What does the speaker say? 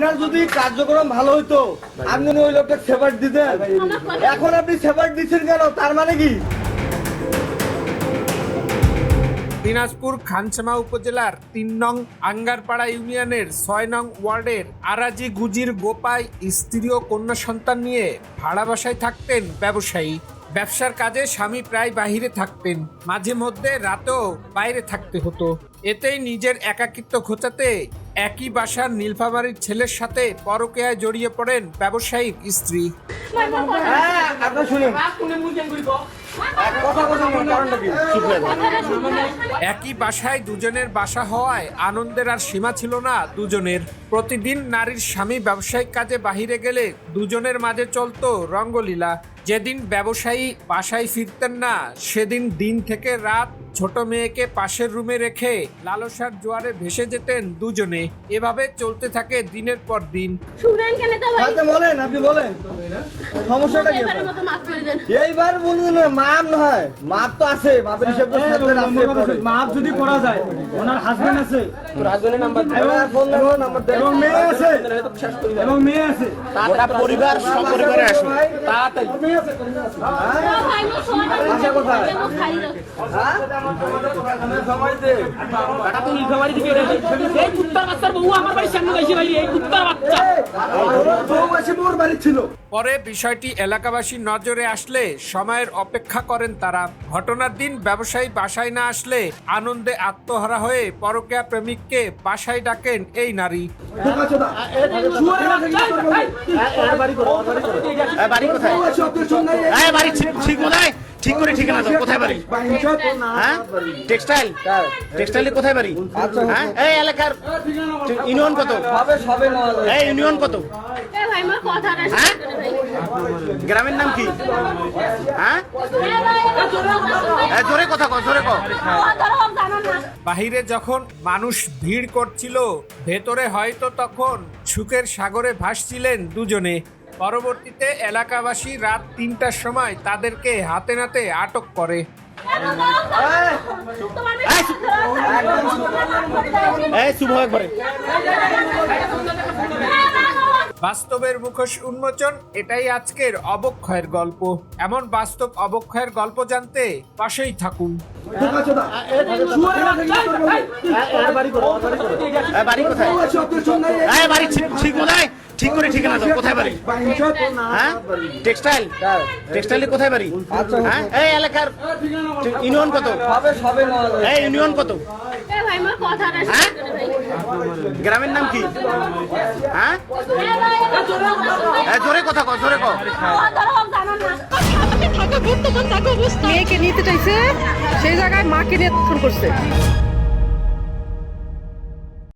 আপনার যদি কার্যক্রম ভালো হইতো, আপনি ওই লোকটা সেবার দিতেন। এখন আপনি সেবার দিচ্ছেন কেন? তার মানে কি? দিনাজপুর খানসামা উপজেলার তিন নং আঙ্গারপাড়া ইউনিয়নের ছয় নং ওয়ার্ডের আরাজি গুজির গোপাই স্ত্রী ও কন্যা সন্তান নিয়ে ভাড়া বাসায় থাকতেন ব্যবসায়ী। ব্যবসার কাজে স্বামী প্রায় বাহিরে থাকতেন। মাঝে মধ্যে রাতেও বাইরে থাকতে হতো। এতেই নিজের একাকিত্ব ঘোচাতে একই বাসার নীলফামারীর ছেলের সাথে পরকেয়ায় জড়িয়ে পড়েন ব্যবসায়িক স্ত্রী। একই বাসায় দুজনের বাসা হওয়ায় আনন্দের আর সীমা ছিল না দুজনের। প্রতিদিন নারীর স্বামী ব্যবসায়িক কাজে বাহিরে গেলে দুজনের মাঝে চলত রঙ্গলীলা। যেদিন ব্যবসায়ী বাসায় ফিরতেন না, সেদিন দিন থেকে রাত ছোট মেয়েকে পাশের রুমে রেখে লালসার জোয়ারে ভেসে যেতেন দুজনে। এভাবে চলতে থাকে দিনের পর দিন। শুনেন কেন তো ভাই আচ্ছা বলেন আপনি বলেন। সমস্যাটা কি এইবার বলুন মাপ নয় মাপ তো আছে মাপের হিসাব তো সাথে আছে মাপ যদি করা যায় ওনার হাজবেন্ড আছে। ফোন নাম্বার নাম্বার দেন। এবং মেয়ে আছে। এবং মেয়ে আছে। পরিবার সপরিবারে আসুন তাড়াতাড়ি। ও ভাই মো সোনা বাসা পরে বিষয়টি এলাকাবাসীর নজরে আসলে, সময়ের অপেক্ষা করেন তারা। ঘটনার দিন ব্যবসায়ী বাসায় না আসলে আনন্দে আত্মহারা হয়ে পরকীয়া প্রেমিককে বাসায় ডাকেন এই নারী। বাড়ি কোথায়? ঠিক করে ঠিকানা দাও কোথায় বাড়ি? হ্যাঁ? টেক্সটাইল? টেক্সটাইলে কোথায় বাড়ি? হ্যাঁ? এই এলাকার ইউনিয়ন কত। এই ইউনিয়ন কত? হ্যাঁ? গ্রামের নাম কি? হ্যাঁ? এ জোরে কথা কও জোরে কথা বাহিরে যখন মানুষ ভিড় করছিল ভেতরে হয়তো তখন সুখের সাগরে ভাসছিলেন দুজনে। পরবর্তীতে এলাকাবাসী রাত তিনটার সময় তাদেরকে হাতে নাতে আটক করে। বাস্তবের মুখোশ উন্মোচন এটাই আজকের অবক্ষয়ের গল্প। এমন বাস্তব অবক্ষয়ের গল্প জানতে পাশেই থাকুন। বাড়ি কোথায়? ঠিক- করে ঠিকানা দাও কোথায় বাড়ি? হ্যাঁ? টেক্সটাইল? টেক্সটাইলে কোথায় বাড়ি? হ্যাঁ? এই এলাকার ইউনিয়ন কত। এই ইউনিয়ন কত? হ্যাঁ? গ্রামের নাম কি? হ্যাঁ? এ জোরে কথা কও জোরে না মেয়েকে নিতে চাইছে সেই জায়গায় মাকে নিয়ে ফোন করছে।